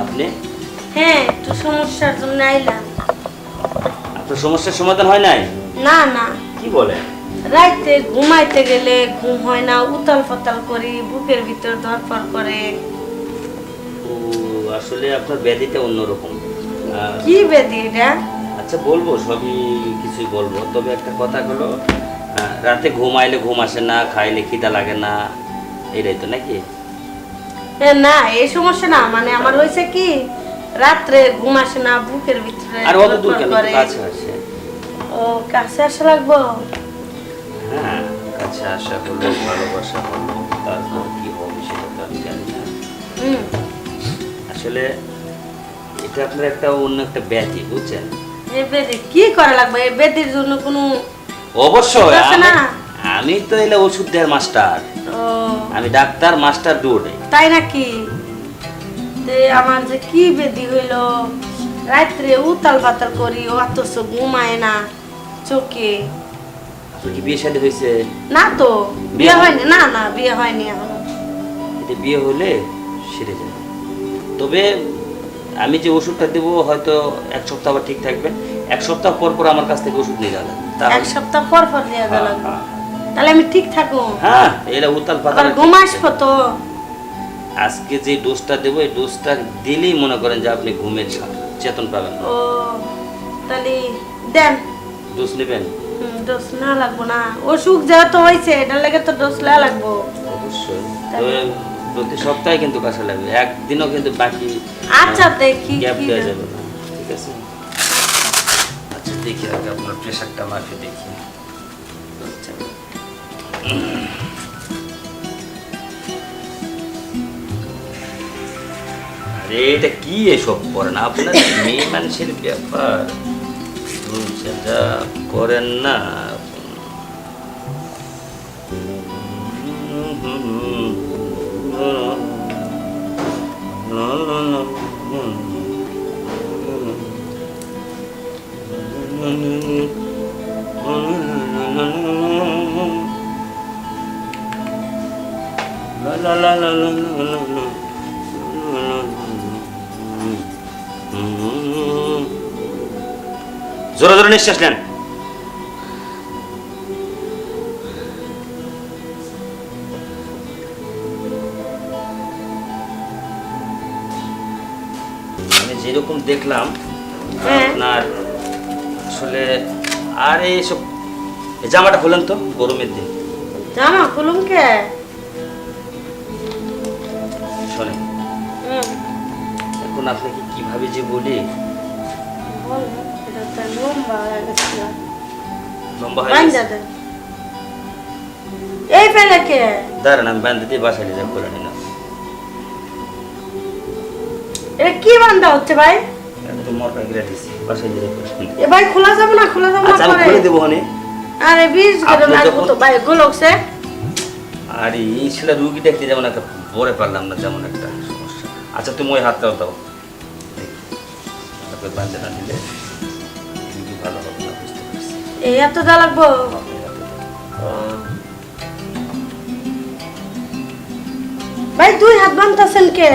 আপনি? হ্যাঁ একটু সমস্যার জন্য আইলাম। আপনার সমস্যার সমাধান হয় নাই? না না। কি বলেন? রাইতে ঘুমাইতে গেলে ঘুম হয় না উতাল পাতাল করি বুকের ভিতর ধরপড় করে। ও আসলে আপনার ব্যাধিটা অন্যরকম। আহ, কি ব্যাধি এটা? আচ্ছা বলব সবই কিছুই বলব। তবে একটা কথা হলো আহ, রাতে ঘুমাইলে ঘুম আসে না খাইলে খিদা লাগে না এটাই তো নাকি? না এই সমস্যা না মানে আমার হয়েছে কি রাত্রে ঘুম আসে না বুকের ভিতরে আর অত দূর কেন? কাছে আসে। ও কাছে আসা লাগবো? হ্যাঁ কাছে আসা হলো ভালোবাসা হলো তারপর কি হবে সেটা তো আমি জানি না। আসলে এটা আপনার একটা অন্য একটা ব্যাধি বুঝছেন? এই বেদি কি করা লাগবে? এই বেদির জন্য কোনো অবশ্যই আছে না? আমি- তো এলে ওষুধ দেওয়ার মাস্টার। আমি ডাক্তার মাস্টার দুটোই তাই নাকি? তে আমার যে কি বেদি হইল। রাত্রে উতাল পাতাল করি অথচ ঘুমায় না চোখে। কি বিয়ে শাদী হয়েছে না তো বিয়ে হয়নি না না বিয়ে হয়নি এখনও। এটা বিয়ে হলে সেরে যাবে। তবে আমি যে ওষুধটা দেবো হয়তো এক সপ্তাহ আবার ঠিক থাকবে। এক সপ্তাহ পর পর আমার কাছ থেকে ওষুধ নিয়ে যাবে এক সপ্তাহ পর পর গেল হ্যাঁ। তাহলে আমি ঠিক থাকব। হ্যাঁ এটা উতাল আবার পাতাল ঘুম আসব তো। আজকে যে ডোজটা দেবো এই ডোজটা দিলেই মনে করেন যে আপনি ঘুমের চেতন পাবেন ও তাহলে দেন। ডোজ নেবেন? ডোজ না লাগবো না। অসুখ যেহেতু হয়েছে এটার লেগে তো ডোজ না লাগবো। অবশ্যই। প্রতি সপ্তাহে কিন্তু কাছে লাগবে। একদিনও কিন্তু বাকি আচ্ছা দেখি গ্যাপ দেওয়া যাবে না। ঠিক আছে? আচ্ছা দেখি আগে আপনার প্রেশারটা মাফে দেখি। এটা কি এসব করেন? আপনার মেয়ে মানুষের ব্যাপার। সেটা করেন না। La জোরে জোরে নিঃশ্বাস নেন। আমি যেরকম দেখলাম হ্যাঁ। আপনার আসলে আর এইসব এই জামাটা খুলেন তো গরমের দিন। জামা খুলুম কে? শোনেন। এখন আপনাকে কীভাবে যে বলি বল, এটা তো লম্বা হয়ে গেছিল। লম্বা হয়ে বান্ধা গেছে। দেন। এই ফেলে কে? দাঁড়ান আমি বান্ধে দিয়ে বাসায় নিয়ে যাব করে নিলাম। এটা কি বান্ধা হচ্ছে ভাই? আমি তো মরকা গিরা দিছি বাসায় নিয়ে যাব করে নিলাম। এ ভাই খোলা যাবে না খোলা যাবে না আচ্ছা আমি পরে। খুলে দেবো হনে আরে বিশ করে আপনি লাগবো যখন- তো ভাই গোলকছে আর এই ছেলে রুগী দেখতে যেমন একটা বলে পারলাম না যেমন একটা সমস্যা। আচ্ছা তুমি ওই হাতটাও দাও। তারপরে বান্ধে না দিলে এত দা লাগবো। ভাই দুই হাত বান্ধতেছেন কে?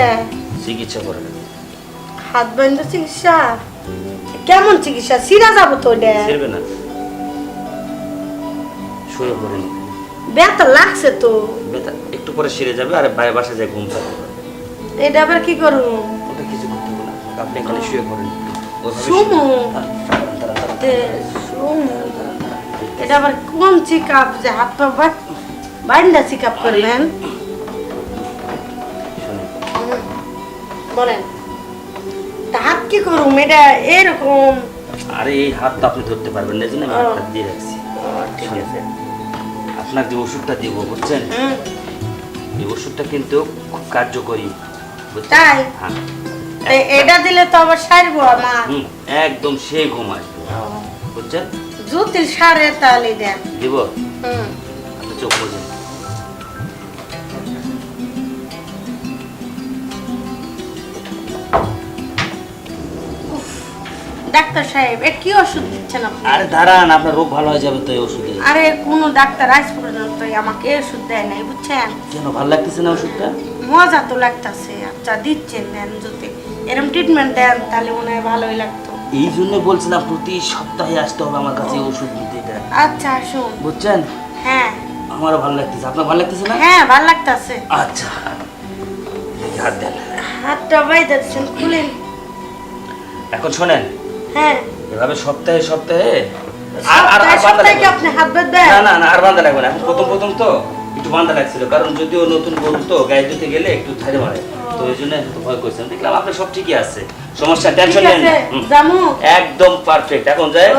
চিকিৎসা করে হাত বান্ধ চিকিৎসা কেমন চিকিৎসা? সিরা যাব তো এটা ছেড়বে না। শুয়ে পড়ে নি। ব্যথা লাগছে তো। বেতা একটু পরে সেরে যাবে আর বাইরে বাসা যায় ঘুম পাবে। এটা আবার কি করব? ওটা কিছু করতে হবে না। আপনি এখানে শুয়ে পড়েন। ওইভাবে শুমু। এটা আবার কোন চেক আপ যে হাত পা বা- বাইন্দা চেক আপ করবেন? বলেন হাত কি করুম? এটা এরকম আরে এই হাত তো আপনি ধরতে পারবেন না জন্য আমি। হাতটা দিয়ে রাখছি। ঠিক আছে। আপনার যে ওষুধটা দিব বুঝছেন? এই ওষুধটা কিন্তু খুব কার্যকরী? তাই? হ্যাঁ। এটা দিলে তো আবার সারবো আমার। একদম সে ঘুম আসবে বুঝছেন? জুতির সারে তাহলে দেন। দিব? হুম। চোখ বুঝেন ডাক্তার সাহেব এ কি ওষুধ দিচ্ছেন আপনি? আরে দাঁড়ান আপনার রোগ ভালো হয়ে যাবে তো এই ওষুধে। আরে কোনো ডাক্তার আজ পর্যন্ত আমাকে ওষুধ দেয় নাই বুঝছেন? কেন ভালো লাগতেছে না ওষুধটা? মজা তো লাগতাছে আচ্ছা দিচ্ছেন দেন যদি। এরকম ট্রিটমেন্ট দেন তাহলে মনে হয় ভালোই লাগতো। এই জন্য বলছিলাম প্রতি সপ্তাহে আসতে হবে আমার কাছে ওষুধ নিতে এটা আচ্ছা আসুন। বুঝছেন? হ্যাঁ। আমারও ভালো লাগতেছে। আপনার ভালো লাগতেছে না? হ্যাঁ ভালো লাগতাছে। আচ্ছা। হাত দেন। হাতটা দিচ্ছেন খুলেন। এখন শোনেন হ্যাঁ। এভাবে সপ্তাহে সপ্তাহে আর আর আর সপ্তাহে বান্ধা লাগবে না। না না আর বান্ধা লাগবে না। প্রথম প্রথম তো। একটু বান্ধা লাগছিল। কারণ যদিও নতুন গরু তো গায়ে দিতে গেলে একটু ধারে মারে। তো এই জন্য ভয় করছিলাম। দেখলাম আপনার সব ঠিকই আছে। সমস্যা টেনশন। জামু। একদম পারফেক্ট এখন যায়।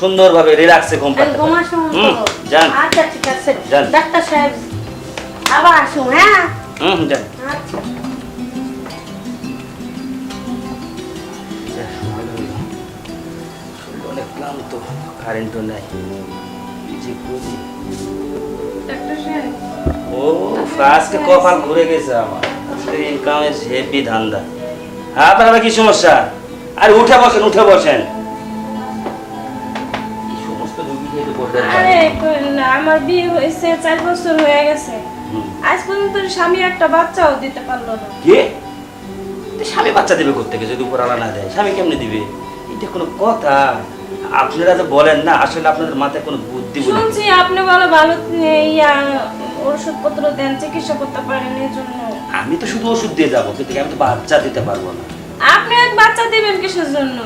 সুন্দরভাবে রিল্যাক্সে ঘুম পাড়তে হুম, যান। আচ্ছা ঠিক আছে। যান। ডাক্তার সাহেব আবার আসুন হ্যাঁ? হুম যান। আচ্ছা। অনেক ক্লান্ত কারেন্টও নাই। যে করি? ডাক্তার সাহেব। ও আজকে কপাল ঘুরে গেছে আমার। আজকে ইনকামের হেভি ধান্দা। হ্যাঁ আপনার কি সমস্যা? আরে উঠে বসেন উঠে বসেন। এই সমস্ত রুগী খেয়ে তো বসে আরে আমার বিয়ে হয়েছে চার বছর হয়ে গেছে। আজ পর্যন্ত স্বামী একটা বাচ্চাও দিতে পারল না। কে? স্বামী বাচ্চা দেবে থেকে যদি উপর আলা না দেয়? স্বামী কেমনে দিবে? এটা কোনো কথা। আপনারা যে বলেন না আসলে আপনাদের মাথায় কোনো বুদ্ধি বলে শুনছি আপনি বলো ভালো ইয়া ওষুধপত্র দেন চিকিৎসা করতে পারেন এই জন্য। আমি তো শুধু ওষুধ দিয়ে যাব কিন্তু আমি তো বাচ্চা দিতে পারব না। আপনি এক বাচ্চা দিবেন কিসের জন্য?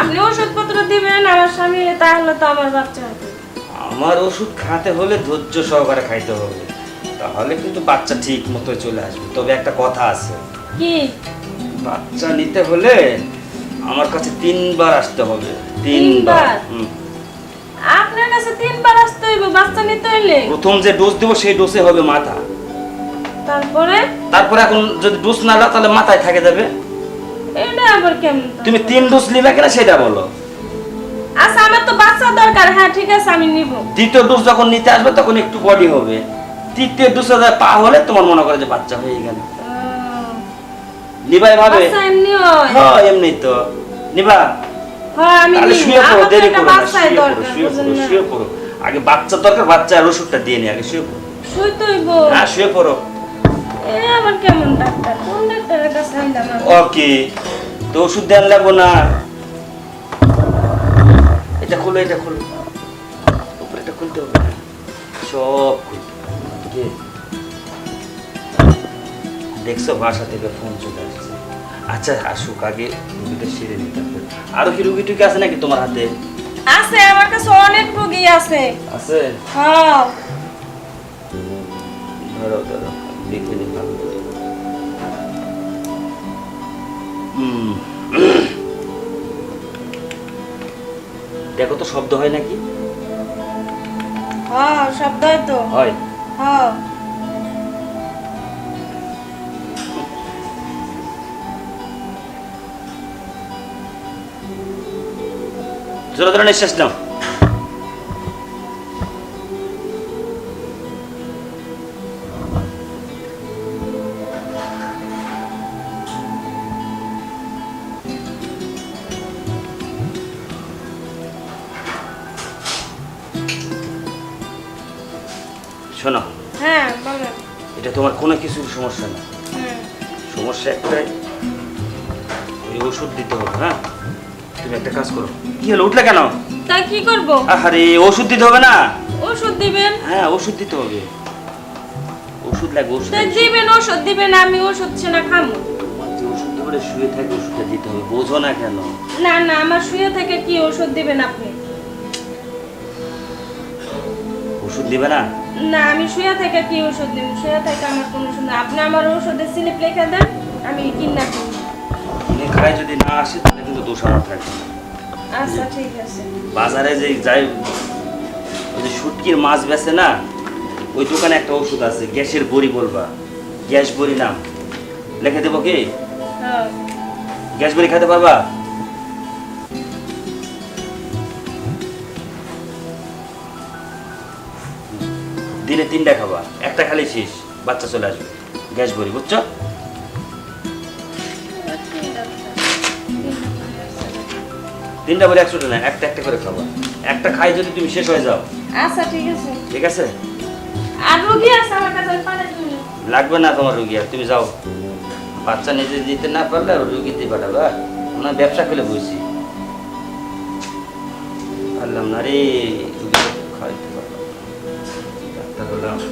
আপনি ওষুধপত্র দিবেন আমার স্বামী তাহলে তো আমার বাচ্চা হবে। আমার ওষুধ খাতে হলে ধৈর্য সহকারে খাইতে হবে। তাহলে কিন্তু বাচ্চা ঠিক মতো চলে আসবে। তবে একটা কথা আছে। কি? বাচ্চা নিতে হলে আমার কাছে তিনবার আসতে হবে। তিনবার? আপনার কাছে তিনবার আসতে হইব বাচ্চা নিতে হইলে? প্রথম যে ডোজ দেবো সেই ডোজে হবে মাথা। তারপরে? তারপরে এখন যদি ডোজ না দাও তাহলে মাথায় থাকে যাবে। এটা আবার কেমন তুমি তিন ডোজ নিবে কিনা সেটা বলো। আচ্ছা আমার তো বাচ্চা দরকার। হ্যাঁ ঠিক আছে আমি নিব। দ্বিতীয় ডোজ যখন নিতে আসবে তখন একটু বডি হবে। তৃতীয় ডোজে পা হলে তোমার মনে করে যে বাচ্চা হয়ে গেল। নিবা এভাবে? এমনি হ্যাঁ? তো। নিবা? তাহলে শুয়ে পড়ো দেরি করো না শুয়ে পড়ো শুয়ে পড়ো শুয়ে পড়ো। আগে বাচ্চার দরকার ওষুধটা দিয়ে নি আগে শুয়ে পড়ো। হ্যাঁ শুয়ে পড়ো। এ আবার কেমন ডাক্তার? কোন ডাক্তারের কাছে আইলাম ওকে তো ওষুধ দেন লাগবো না। এটা খুলো এটা খুলো। খুলতে হবে সব খুলতে কে? দেখছ বাসা থেকে ফোন চলে আসছে। আচ্ছা আসুক আগে রুগীটা সেরে নিতে হবে। আরও কি রুগী টুকি আছে নাকি তোমার হাতে? আছে আমার কাছে অনেক রুগী আছে। আছে? হ্যাঁ। ধরো ধরো দেখে নি ভালো। দেখো তো শব্দ হয় নাকি? হ্যাঁ শব্দ হয় তো। হয়? হ্যাঁ। জোরে ধরে নিঃশ্বাস নাও। শোনো হ্যাঁ বলেন এটা তোমার কোনো কিছুর সমস্যা না। সমস্যা একটাই ওই ওষুধ দিতে হবে হ্যাঁ? তুমি একটা কাজ করো। কি হলো উঠলে কেন? তা কি করব? আরে ওষুধ দিতে হবে না? ওষুধ দিবেন? হ্যাঁ ওষুধ দিতে হবে। ওষুধ লাগবে ওষুধ দিবেন ওষুধ দিবেন আমি ওষুধ সেনা খামো। ওষুধ দেবে শুয়ে থাকে ওষুধটা দিতে হবে বোঝো না কেন? না না আমার শুয়ে থেকে কি ওষুধ দিবেন আপনি? ওষুধ দিবে না? না আমি শুয়ে থেকে কি ওষুধ দিব শুয়ে থেকে আমার কোনো ওষুধ আপনি আমার ওষুধের স্লিপ লিখে দেন আমি কিনা কিনে যদি না আসে তাহলে কিন্তু দোষ আমার থাকবে আচ্ছা ঠিক আছে। বাজারে যে যাই ওই যে শুটকির মাছ বেচে না ওই দোকানে একটা ওষুধ আছে গ্যাসের বড়ি বলবা। গ্যাস বড়ি নাম। লিখে দেবো কি? হ্যাঁ। গ্যাস বড়ি খেতে পারবা? দিনে তিনটা খাবা। একটা খালি শেষ বাচ্চা চলে আসবে। গ্যাস বড়ি বুঝছ? তিনটা বলে একশো টাকা একটা একটা করে খাব। একটা খাই যদি তুমি শেষ হয়ে যাও। আচ্ছা ঠিক আছে। ঠিক আছে? আর রুগী আছে আমার কাছে লাগবে না তোমার রুগী আর তুমি যাও। বাচ্চা নিজে দিতে না পারলে আর রুগী দিয়ে পাঠাবা আমরা ব্যবসা খুলে বুঝছি পারলাম না রে রুগী খাওয়াইতে পারলাম ডাক্তার